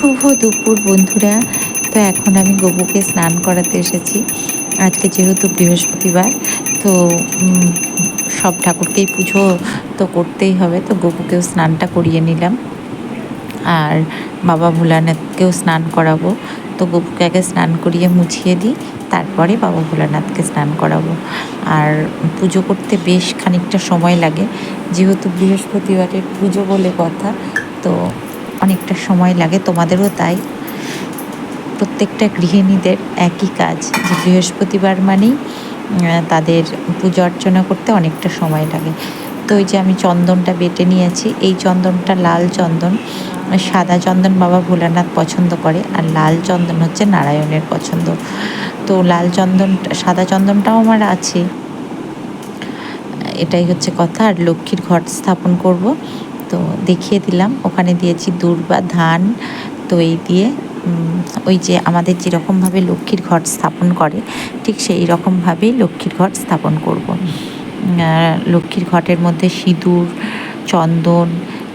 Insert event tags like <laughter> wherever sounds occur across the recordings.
শুভ দুপুর বন্ধুরা। তো এখন আমি গবুকে স্নান করাতে এসেছি। আজকে যেহেতু বৃহস্পতিবার, তো সব ঠাকুরকেই পুজো তো করতেই হবে। তো গবুকেও স্নানটা করিয়ে নিলাম। আর বাবা ভোলানাথকেও স্নান করাবো। তো গপুকে আগে স্নান করিয়ে মুছিয়ে দিই, তারপরে বাবা ভোলানাথকে স্নান করাবো। আর পুজো করতে বেশ খানিকটা সময় লাগে। যেহেতু বৃহস্পতিবারের পুজো বলে কথা, তো অনেকটা সময় লাগে, তোমাদেরও তাই। প্রত্যেকটা গৃহিণীদের একই কাজ, যে বৃহস্পতিবার মানেই তাদের পুজো অর্চনা করতে অনেকটা সময় লাগে। তো ওই যে আমি চন্দনটা বেটে নিয়েছি, এই চন্দনটা লাল চন্দন, সাদা চন্দন বাবা ভোলানাথ পছন্দ করে, আর লাল চন্দন হচ্ছে নারায়ণের পছন্দ। তো লাল চন্দন, সাদা চন্দনটাও আমার আছে। এটাই হচ্ছে কথা, আর লক্ষ্মীর ঘট স্থাপন করব। তো দেখিয়ে দিলাম। ওখানে দিয়েছি দূর্বা ধান তো এই দিয়ে ওই যে আমাদের যেরকমভাবে লক্ষ্মীর ঘট স্থাপন করে, ঠিক সেই রকমভাবেই লক্ষ্মীর ঘট স্থাপন করব। লক্ষ্মীর ঘটের মধ্যে সিঁদুর, চন্দন,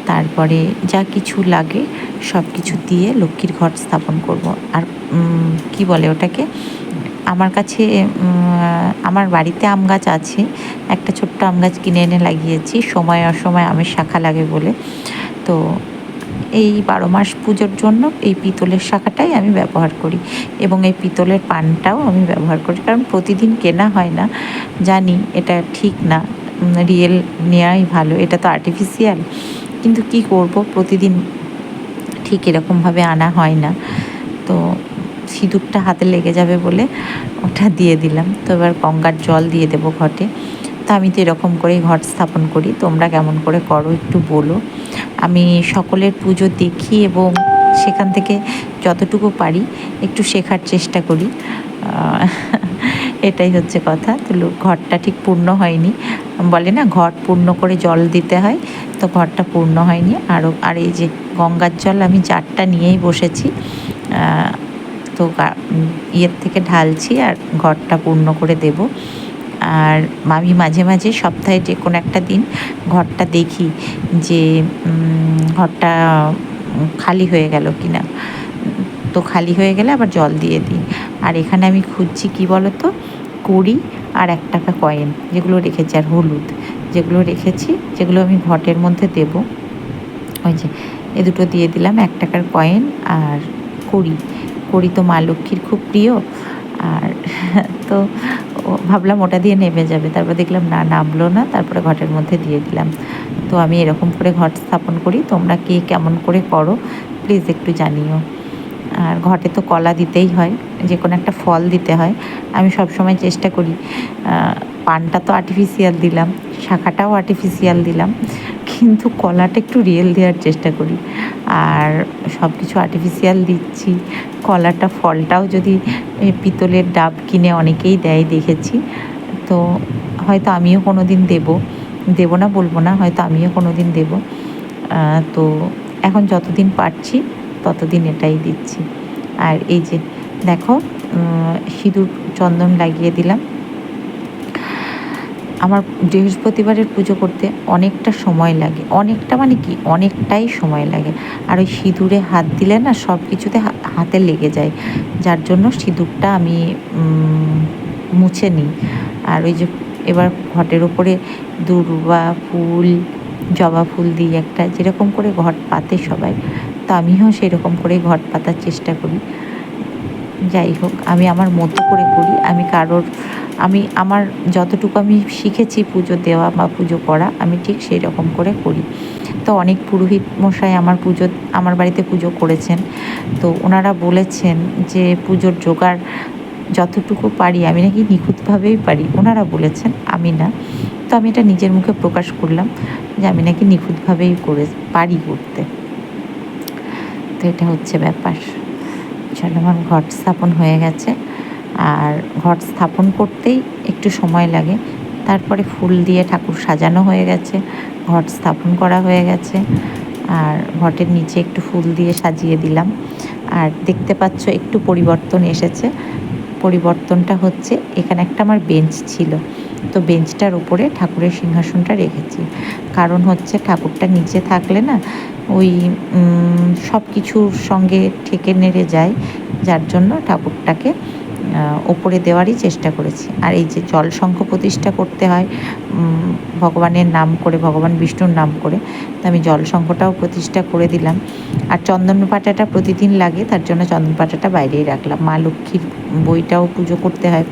তারপরে যা কিছু লাগে সব কিছু দিয়ে লক্ষ্মীর ঘট স্থাপন করব। আর কি বলে ওটাকে? আমার কাছে আমার বাড়িতে আম গাছ আছে। একটা ছোট্ট আম গাছ কিনে এনে লাগিয়েছি। সময় অসময় আমের শাখা লাগে বলে। তো এই বারো মাস পুজোর জন্য এই পিতলের শাখাটাই আমি ব্যবহার করি। এবং এই পিতলের পানটাও আমি ব্যবহার করি। কারণ প্রতিদিন কেনা হয় না। জানি এটা ঠিক না। রিয়েল নেওয়াই ভালো। এটা তো আর্টিফিশিয়াল কিন্তু কি করব? প্রতিদিন ঠিক এরকমভাবে আনা হয় না। তো সিঁদুরটা হাতে লেগে যাবে বলে ওটা দিয়ে দিলাম। তো এবার গঙ্গার জল দিয়ে দেবো ঘটে। তো আমি তো এরকম করেই ঘট স্থাপন করি। তোমরা কেমন করে করো একটু বলো। আমি সকলের পুজো দেখি এবং সেখান থেকে যতটুকু পারি একটু শেখার চেষ্টা করি। এটাই হচ্ছে কথা। তো ঘরটা ঠিক পূর্ণ হয়নি। বলে না, ঘট পূর্ণ করে জল দিতে হয়। তো ঘরটা পূর্ণ হয়নি। আরও আর এই যে গঙ্গার জল আমি চারটা নিয়েই বসেছি। তো ইয়ের থেকে ঢালছি আর ঘরটা পূর্ণ করে দেব। আর আমি মাঝে মাঝে সপ্তাহে যে কোনো একটা দিন ঘরটা দেখি যে ঘরটা খালি হয়ে গেল কি না তো খালি হয়ে গেলে আবার জল দিয়ে দিই। আর এখানে আমি খুঁজছি কি বলো তো কড়ি আর এক টাকা কয়েন, যেগুলো রেখেছি, আর হলুদ যেগুলো রেখেছি, যেগুলো আমি ঘটের মধ্যে দেব। ওই যে, এ দুটো দিয়ে দিলাম, এক টাকার কয়েন আর কড়ি। কড়ি তো মা লক্ষ্মীর খুব প্রিয়। আর তো ভাবলাম ওটা দিয়ে নেমে যাবে। তারপর দেখলাম, না, নামলো না। তারপরে ঘটের মধ্যে দিয়ে দিলাম। তো আমি এরকম করে ঘট স্থাপন করি। তোমরা কে কেমন করে করো প্লিজ একটু জানিও। আর ঘটে তো কলা দিতেই হয়। যে কোনো একটা ফল দিতে হয়। আমি সব সময় চেষ্টা করি। পানটা তো আর্টিফিশিয়াল দিলাম। শাখাটাও আর্টিফিশিয়াল দিলাম। কিন্তু কলাটা একটু রিয়েল দেওয়ার চেষ্টা করি। আর সব কিছু আর্টিফিশিয়াল দিচ্ছি। কলাটা ফলটাও যদি পিতলের ডাব কিনে অনেকেই দেয় দেখেছি। তো হয়তো আমিও কোনো দিন দেবো। দেবো না, বলব না, হয়তো আমিও কোনো দিন দেবো তো এখন যতদিন পারছি, ততদিন এটাই দিচ্ছি। আর এই যে, দেখো সিঁদুর চন্দন লাগিয়ে দিলাম। আমার বৃহস্পতিবারের পুজো করতে অনেকটা সময় লাগে। অনেকটা মানে কি? অনেকটাই সময় লাগে। আর ওই সিঁদুরে হাত দিলে না সব কিছুতে হাতে লেগে যায়। যার জন্য সিঁদুরটা আমি মুছে নিই। আর ওই যে এবার ঘটের ওপরে দূর্বা ফুল, জবা ফুল দিই একটা, যেরকম করে ঘট পাতে সবাই, তো আমিও সেরকম করে ঘট পাতার চেষ্টা করি। যাই হোক, আমি আমার মতো করে করি, আমি কারোর, আমি আমার যতটুকু আমি শিখেছি পুজো দেওয়া বা পুজো করা, আমি ঠিক সেই রকম করে করি। তো অনেক পুরোহিত মশাই আমার পুজো, আমার বাড়িতে পুজো করেছেন। তো ওনারা বলেছেন যে পুজোর জোগাড় যতটুকু পারি, আমি নাকি নিখুঁতভাবেই পারি। ওনারা বলেছেন, আমি না। তো আমি এটা নিজের মুখে প্রকাশ করলাম যে আমি নাকি নিখুঁতভাবেই করে, পারি করতে। তো এটা হচ্ছে ব্যাপার। চলো আমার ঘট স্থাপন হয়ে গেছে। আর ঘট স্থাপন করতেই একটু সময় লাগে। তারপরে ফুল দিয়ে ঠাকুর সাজানো হয়ে গেছে ঘট স্থাপন করা হয়ে গেছে। আর ঘটের নিচে একটু ফুল দিয়ে সাজিয়ে দিলাম। আর দেখতে পাচ্ছ একটু পরিবর্তন এসেছে। পরিবর্তনটা হচ্ছে এখানে একটা আমার বেঞ্চ ছিল। তো বেঞ্চটার উপরে ঠাকুরের সিংহাসনটা রেখেছি। কারণ হচ্ছে ঠাকুরটা নিচে থাকলে না ওই সব কিছুর সঙ্গে ঠেকে নেড়ে যায়। যার জন্য ঠাকুরটাকে ওপরে দেওয়ারই চেষ্টা করেছি। আর এই যে জল শঙ্খ প্রতিষ্ঠা করতে হয় ভগবানের নাম করে, ভগবান বিষ্ণুর নাম করে, তো আমি জল শঙ্খটাও প্রতিষ্ঠা করে দিলাম। আর চন্দন পাটাটা প্রতিদিন লাগে, তার জন্য চন্দন পাটাটা বাইরেই রাখলাম। মা লক্ষ্মীর বইটাও পুজো করতে হয়।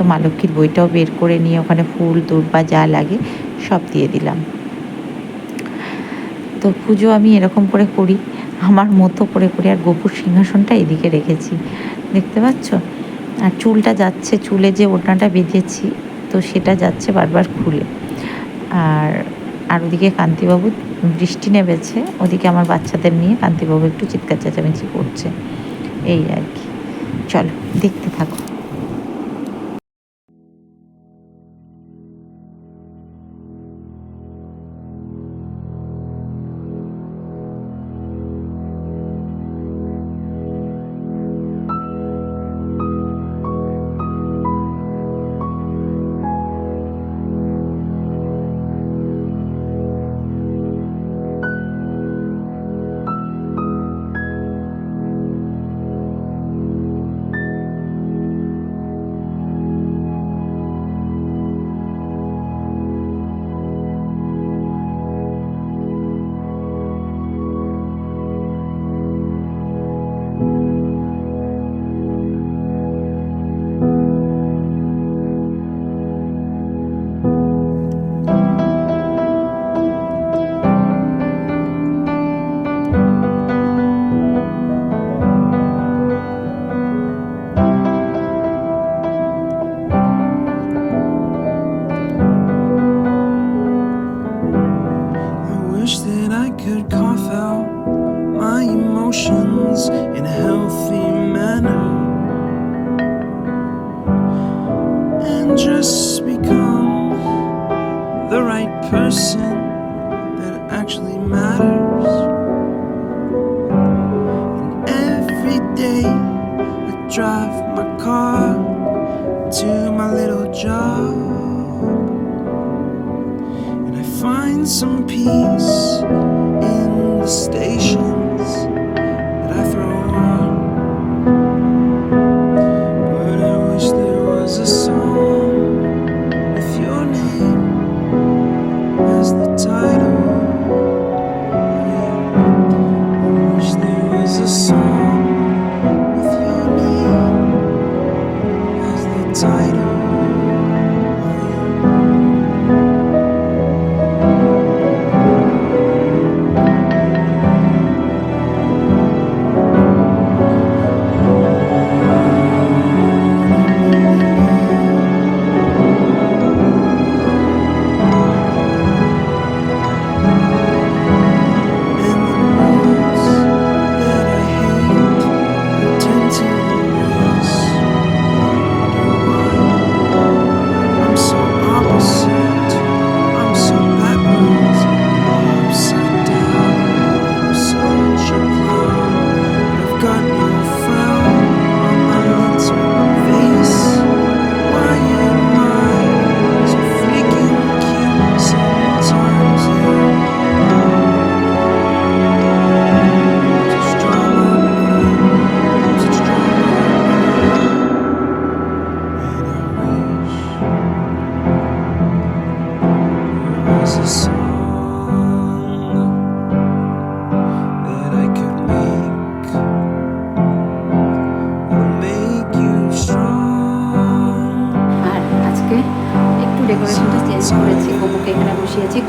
তো মা লক্ষ্মীর বইটাও বের করে নিয়ে ওখানে ফুল দুর্বা যা লাগে সব দিয়ে দিলাম। তো পুজো আমি এরকম করে করি, আমার মতো করে করে, আর গোপুর সিংহাসনটা এদিকে রেখেছি। দেখতে পাচ্ছ? আর চুলটা যাচ্ছে, চুলে যে ওড়নাটা বেঁধেছি, তো সেটা যাচ্ছে বারবার খুলে। আর আর ওদিকে কান্তিবাবু বৃষ্টি নেমেছে, ওদিকে আমার বাচ্চাদের নিয়ে কান্তিবাবু একটু চিৎকার চেঁচামেচি করছে। এই আর কি। চলো, দেখতে থাকো। just become the right person.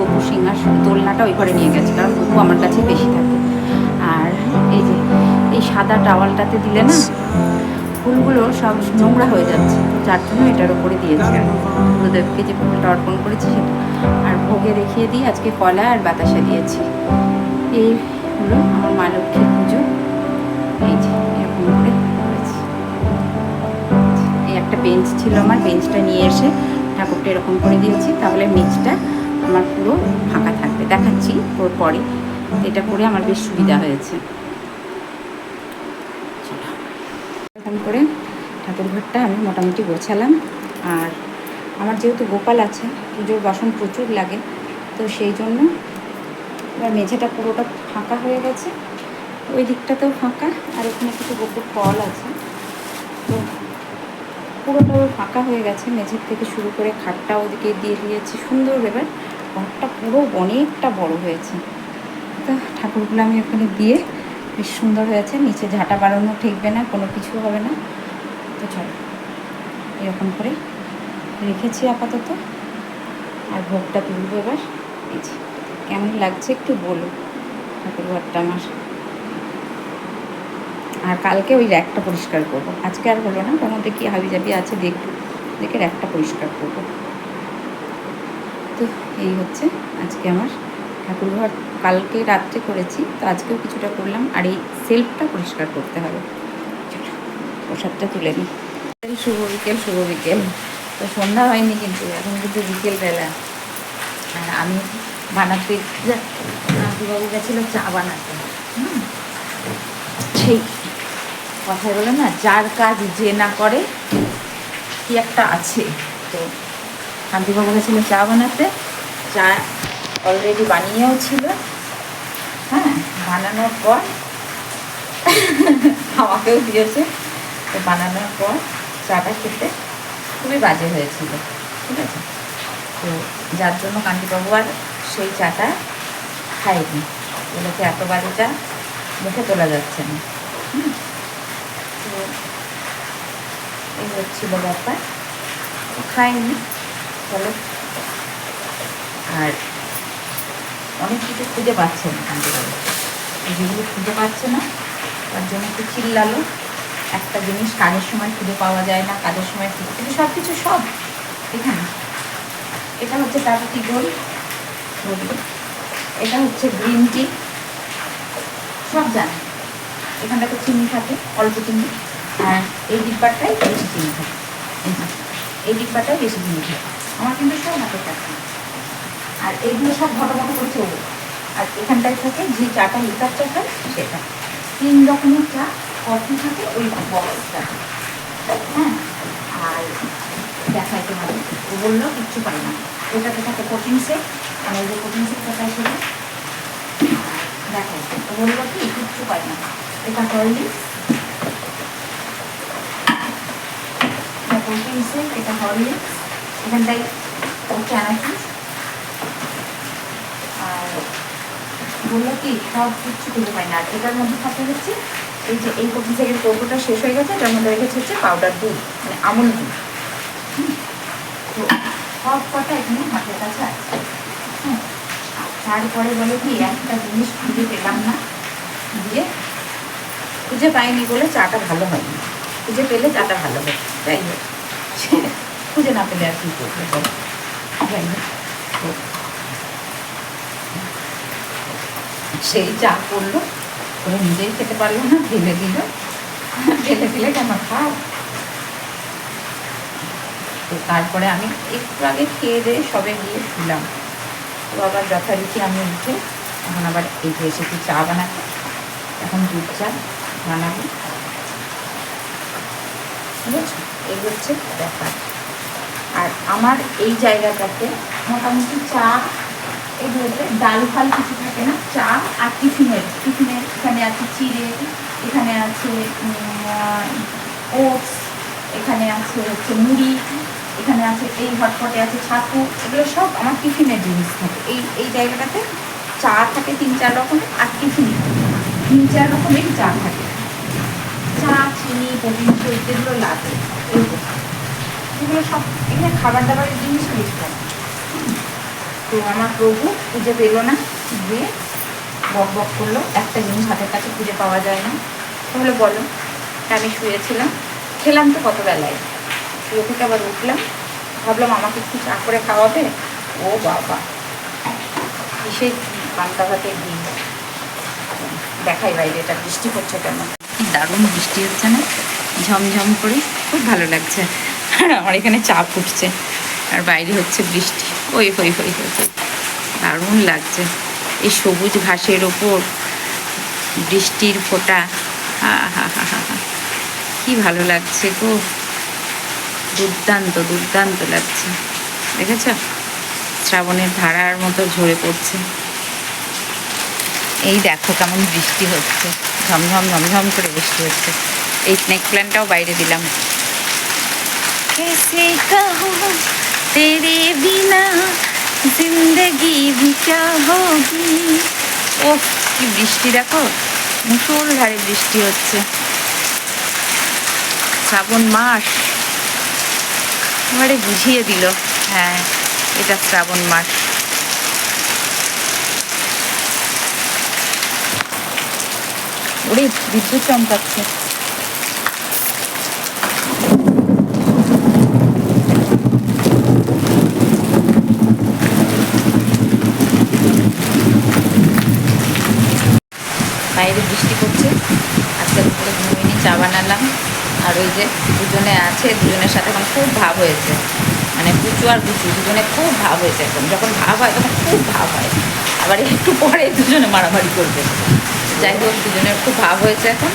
Gopu সিংহাসন দোলনাটা ওই ঘরে নিয়ে গেছে, কারণ গপু আমার কাছে বেশি থাকে। আর এই যে, এই সাদা টাওয়ালটাতে দিলে না, ফুলগুলো সব নোংরা হয়ে যাচ্ছে, যার জন্য এটার উপরে দিয়েছি। গুরুদেবকে যে ফুলটা অর্পণ করেছি সেটা। আর ভোগে দেখিয়ে দিয়ে আজকে কলা আর বাতাসা দিয়েছি। এই হলো আমার মা লক্ষ্মীর পুজো। এই যে, এরকম করে এই একটা বেঞ্চ ছিল আমার, বেঞ্চটা নিয়ে এসে ঠাকুরটা এরকম করে দিয়েছি। তাহলে মেঝটা আমার পুরো ফাঁকা থাকবে। দেখাচ্ছি ওর পরে। এটা করে আমার বেশ সুবিধা হয়েছে। এরকম করে ঠাকুর ঘরটা আমি মোটামুটি গোছালাম। আর আমার যেহেতু গোপাল আছে, পুজোর বাসন প্রচুর লাগে, তো সেই জন্য এবার মেঝেটা পুরোটা ফাঁকা হয়ে গেছে। ওই দিকটাতেও ফাঁকা, আর ওখানে কিছু গোপুর ফল আছে। তো পুরোটা ফাঁকা হয়ে গেছে। মেঝের থেকে শুরু করে খাটটা ওদিকে দিয়ে দিয়েছি। সুন্দর এবার ঘরটা পুরো অনেকটা বড় হয়েছে। তো ঠাকুরগুলো আমি ওখানে দিয়ে বেশ সুন্দর হয়েছে। নিচে ঝাঁটা বাড়ানো ঠেকবে না, কোনো কিছু হবে না। তো চলো, এরকম করে রেখেছি আপাতত। আর ভোগটা তুলবো এবার। এই কেমন লাগছে একটু বলো ঠাকুর ঘরটা আমার। আর কালকে ওই র্যাকটা পরিষ্কার করব। আজকে আর হলো না, ওর মধ্যে কি হাবি জাবি আছে দেখব। দেখে র্যাকটা পরিষ্কার করব। তো এই হচ্ছে আজকে আমার ঠাকুরঘর। কালকে রাত্রে করেছি, তো আজকেও কিছুটা করলাম। আর এই সেলফটা পরিষ্কার করতে হবে। প্রসাদটা তুলে নিই। শুভ বিকেল শুভ বিকেল। তো সন্ধ্যা হয়নি কিন্তু, এখন কিন্তু বিকেল বেলা। আর আমি বানাতে বাবু গেছিল চা বানাতে। সেই কথায় বলে না, যার কাজ যে না করে, কি একটা আছে। তো শান্তিবাবু গেছিল চা বানাতে। চা অলরেডি বানিয়েও ছিল। হ্যাঁ বানানোর পর <laughs> আমাকেও দিয়েছে। তো বানানোর পর চাটা খেতে খুবই বাজে হয়েছিল, ঠিক আছে? তো যার জন্য কান্তিবাবু আর সেই চাটা খায়নি। বলেছে এত বাজে চা মুখে তোলা যাচ্ছে না। তো এই হচ্ছিল ব্যাপার। তো খাইনি চলো আর অনেক কিছু খুঁজে পাচ্ছে না যেগুলো খুঁজে পাচ্ছে না, তার জন্য একটু চিল্লালো। একটা জিনিস কাজের সময় খুঁজে পাওয়া যায় না, কাজের সময় খুঁজে কিন্তু সব কিছু সব এখানে। এটা হচ্ছে টাটা টি গোল এটা হচ্ছে গ্রিন টি। সব জানে। এখানটাতে চিনি থাকে, অল্প চিনি। আর এই ডিব্বাটাই বেশি চিনি থাকে। এই ডিব্বাটাই বেশি চিনি থাকে। আমার কিন্তু সব হাতে থাকে আর এইগুলো সব ঘটা ঘটা করছে ও আর এখানটায় থাকে যে চাটা লিকার চাটা সেটা। তিন রকমের চা কফি থাকে, ওই বক্সটা হ্যাঁ? আর দেখাই তোমার ও বলল, কিচ্ছু পাই না। ওটাতে থাকে কোচিং সেট ওই যে প্রোটিন সেটটা পাই সেটা। দেখাই। ও বলল কি, কিচ্ছু পাই না। এটা হরলিক্স এটা প্রোটিন সেট এটা হরলিক্স এখানটায় হচ্ছে অ্যানাকিস বলল কি সব কিচ্ছু খুঁজে পাই না। এটার মধ্যে থাকে হচ্ছে, এই যে এই কোচিং থেকে কৌটোটা শেষ হয়ে গেছে তার মধ্যে রেখেছে হচ্ছে পাউডার দুধ মানে আমুল দুধ। তো সব কটা এখানে হাতের কাছে আছে। তারপরে বলে কি, একটা জিনিস খুঁজে পেলাম না, দিয়ে খুঁজে পাইনি বলে চাটা ভালো হয়নি। খুঁজে পেলে চাটা ভালো হয়। তাই হোক খুঁজে না পেলে আর কি করবে? যাই হোক তো সেই চা করল। করে নিজেই খেতে পারল না, ঢেলে দিল। ঢেলে দিলে কেন খাও তো তারপরে আমি একটু আগে খেয়ে দিয়ে সবে গিয়ে শুলাম। তো আবার যথারীতি আমি উঠে এখন আবার এই যে এসেছি চা বানাতে। এখন দুধ চা বানাবো। বুঝেছ? এই হচ্ছে ব্যাপার। আর আমার এই জায়গাটাতে মোটামুটি চা এগুলোতে ডাল ফাল কিছু থাকে না চা আর টিফিনের টিফিনের এখানে আছে চিড়ে, এখানে আছে ওটস, এখানে আছে হচ্ছে মুড়ি, এখানে আছে এই হটপটে আছে ছাতু, এগুলো সব আমার টিফিনের জিনিস থাকে। এই এই জায়গাটাতে চা থাকে তিন চার রকমের আর টিফিন তিন চার রকমের চা থাকে। চা, চিনি প্রোটিন এগুলো লাগে। এগুলো এগুলো সব, এখানে খাবার দাবারের জিনিস বেশি থাকে। তো আমার প্রভু খুঁজে পেল না। দিয়ে বক বক করল, একটা জিনিস হাতের কাছে খুঁজে পাওয়া যায় না। তাহলে বলো, আমি শুয়েছিলাম, খেলাম তো কত বেলায়। শুয়ে থেকে আবার উঠলাম, ভাবলাম আমাকে একটু চা করে খাওয়াবে? ও বাবা, কিসের পান্তা ভাতের দিন দেখাই বাইরে, এটা বৃষ্টি হচ্ছে কেন? দারুণ বৃষ্টি হচ্ছে না? ঝমঝম করে, খুব ভালো লাগছে। আর আমার এখানে চা ফুটছে। আর বাইরে হচ্ছে বৃষ্টি। ওই হই হই হই হই। দারুণ লাগছে। এই সবুজ ঘাসের ওপর বৃষ্টির ফোঁটা। হা হা হা হা ভালো লাগছে গো। দুর্দান্ত দুর্দান্ত লাগছে। দেখেছ? শ্রাবণের ধারার মতো ঝরে পড়ছে। এই দেখো কেমন বৃষ্টি হচ্ছে। ঝমঝম ঝমঝম করে বৃষ্টি হচ্ছে। এই স্নেক প্ল্যান্টটাও বাইরে দিলাম। তেরে বিনা জিন্দগি ভিকা হোগি ও কি বৃষ্টি দেখো। মুসল ধারে বৃষ্টি হচ্ছে। শ্রাবণ মাস। এবারে বুঝিয়ে দিল। হ্যাঁ এটা শ্রাবণ মাস। ওরে, বিদ্যুৎ চমকাচ্ছে। ওই যে দুজনে আছে, দুজনের সাথে এখন খুব ভাব হয়েছে। মানে কুচু আর কুচু, দুজনে খুব ভাব হয়েছে এখন। যখন ভাব হয় তখন খুব ভাব হয়। আবার একটু পরে দুজনে মারামারি করবে। যাই হোক, দুজনের খুব ভাব হয়েছে এখন।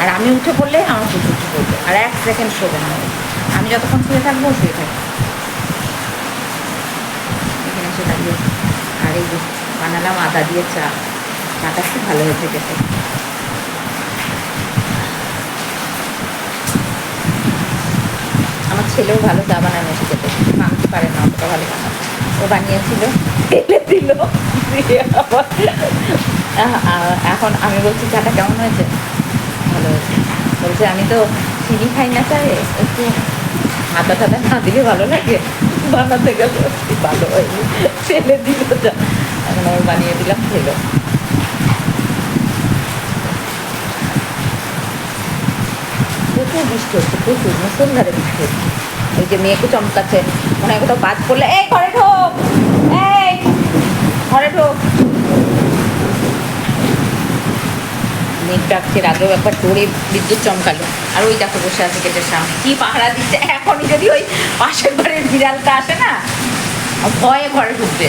আর আমি উঠে পড়লে আমার কুচু উঠে পড়বে। আর এক সেকেন্ড শোবে না। আমি যতক্ষণ শুয়ে থাকব শুয়ে থাকব। এখানে এসে দাঁড়িয়ে। আর এই বানালাম আদা দিয়ে চা। চাটা খুব ভালো হয়েছে খেতে। আমার ছেলেও ভালো চা বানানো শিখেছে মাংস পারে না। অতটা ভালো বানানো ও বানিয়েছিল ফেলে দিল। এখন আমি বলছি, চাটা কেমন হয়েছে? ভালো হয়েছে। বলছে, আমি তো চিনি খাই না চায়ে, একটু আদা টাদা না দিলে ভালো লাগে। বানাতে গেলে ভালো হয়নি। ফেলে দিল চা। এখন আমি বানিয়ে দিলাম, খেলো। প্রচুর বৃষ্টি হচ্ছে প্রচুর মুসলধারে বৃষ্টি হচ্ছে। এই যে মেয়েকে চমকাচ্ছে, মনে হয় কোথাও বাজ পড়লে, এই, ঘরে ঢোক, এই, ঘরে ঢোক। মেঘ ডাকছে আগেও একবার তোরে বিদ্যুৎ চমকালো। আর ওই দেখো বসে আছে গেটের সামনে, কি পাহারা দিচ্ছে। এখনই যদি ওই পাশের ঘরের বিড়ালটা আসে না ভয়ে ঘরে ঢুকবে।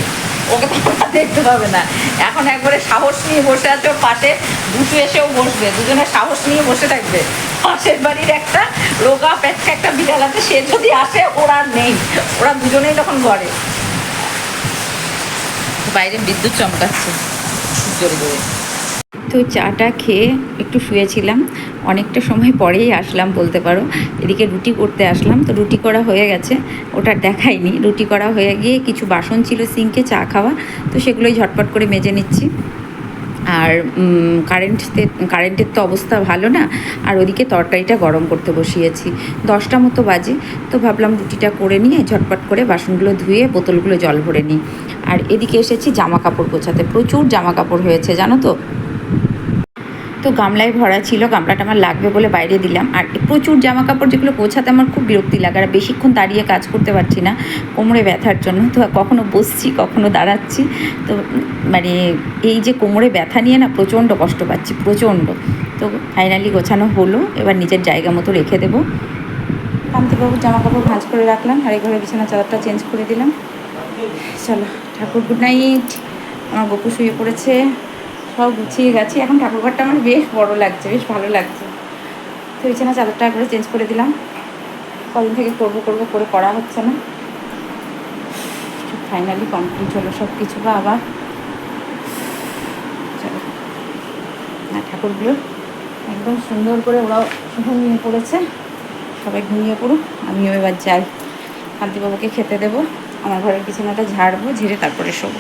ওকে তো আমরা দেখতে পাবে না। এখন একবারে সাহস নিয়ে বসে আছে ওর পাশে, দুটো এসেও বসবে। দুজনে সাহস নিয়ে বসে থাকবে। পাশের বাড়ির একটা রোগা পেটকা একটা বিড়াল আছে, সে যদি আসে, ওরা নেই। ওরা দুজনেই তখন ঘরে বাইরে বিদ্যুৎ চমকাচ্ছে। জোরে জোরে। তো চাটা খেয়ে একটু শুয়েছিলাম। অনেকটা সময় পরেই আসলাম বলতে পারো। এদিকে রুটি করতে আসলাম। তো রুটি করা হয়ে গেছে। ওটা দেখাইনি। রুটি করা হয়ে গিয়ে কিছু বাসন ছিল সিঙ্কে চা খাওয়া। তো সেগুলোই ঝটপট করে মেজে নিচ্ছি। আর কারেন্টতে কারেন্টের তো অবস্থা ভালো না, আর ওদিকে তরকারিটা গরম করতে বসিয়েছি। দশটা মতো বাজে, তো ভাবলাম রুটিটা করে নিয়ে ঝটপট করে বাসনগুলো ধুয়ে বোতলগুলো জল ভরে নিই। আর এদিকে এসেছি জামা কাপড় গোছাতে। প্রচুর জামা কাপড় হয়েছে, জানো তো? তো গামলায় ভরা ছিল, গামলাটা আমার লাগবে বলে বাইরে দিলাম। আর প্রচুর জামা কাপড় যেগুলো গোছাতে আমার খুব বিরক্তি লাগে, আর বেশিক্ষণ দাঁড়িয়ে কাজ করতে পারছি না কোমরে ব্যথার জন্য। তো কখনো বসছি, কখনো দাঁড়াচ্ছি। তো মানে এই যে কোমরে ব্যথা নিয়ে না প্রচণ্ড কষ্ট পাচ্ছি, প্রচণ্ড। তো ফাইনালি গোছানো হলো, এবার নিজের জায়গা মতো রেখে দেবো। কান্তিবাবুর জামা কাপড় ভাঁজ করে রাখলাম, আর ঘরে বিছানা চাদরটা চেঞ্জ করে দিলাম। চলো, ঠাকুর গুড নাইট আমার গপু শুয়ে পড়েছে। সব গুছিয়ে গেছি। এখন ঠাকুরঘরটা আমার বেশ বড় লাগছে, বেশ ভালো লাগছে। তো বিছানা চাদরটা একবারে চেঞ্জ করে দিলাম। কদিন থেকে করব করব, করে করা হচ্ছে না। ফাইনালি কমপ্লিট হলো সব কিছু বা আবার। চলো। না ঠাকুরগুলো একদম সুন্দর করে ওরাও ঘুমিয়ে পড়েছে। সবাই ঘুমিয়ে পড়ুক, আমিও এবার যাই। কান্তিবাবুকে খেতে দেবো, আমার ঘরের বিছানাটা ঝাড়বো, ঝেড়ে তারপরে শোবো।